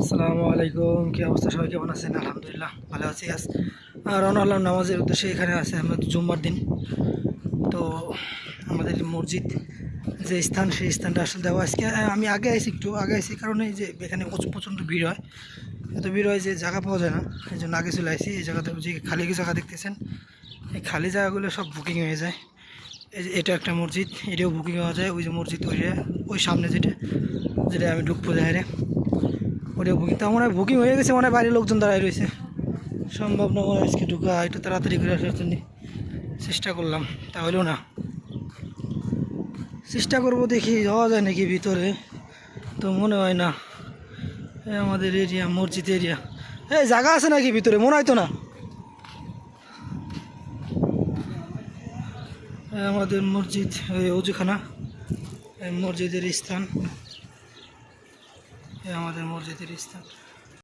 আসসালামু আলাইকুম, কি অবস্থা? সবাই কেমন আছেন? আলহামদুলিল্লাহ, ভালো আছি। আজ রওনা হলাম নামাজের উদ্দেশ্যে। এখানে আছে আমাদের জুম্মার দিন। তো আমাদের মসজিদ যে স্থান, সেই স্থানটা আসলে দেওয়া আজকে আমি আগে আইছি, একটু আগে আইছি, কারণ এই যে এখানে প্রচণ্ড ভিড় হয়। এত ভিড় হয় যে জায়গা পাওয়া যায় না। এই জন্য আগে চলে আসি এই জায়গাতে যে খালি জায়গা দেখতেছেন, এই খালি জায়গাগুলো সব বুকিং হয়ে যায়। এই যে এটা একটা মসজিদ, এটাও বুকিং হওয়া যায়। ওই যে মসজিদ ওই ওই সামনে যেটা যেটা আমি ঢুকবো যায় ওটা বুকিং। তা মনে হয় বুকিং হয়ে গেছে, মনে হয় বাইরের লোকজন দাঁড়ায় রয়েছে। সম্ভব না মনে আজকে ঢুকা, একটু তাড়াতাড়ি করে আসার জন্য চেষ্টা করলাম, তাহলেও না। চেষ্টা করব দেখি, যাওয়া যায় নাকি ভিতরে, তো মনে হয় না। আমাদের এরিয়া মসজিদ এরিয়া এই জায়গা আছে নাকি ভিতরে? মনে হয় তো না। আমাদের মসজিদ, এই অজুখানা মসজিদের স্থান। এ আমাদের মসজিদের স্থান।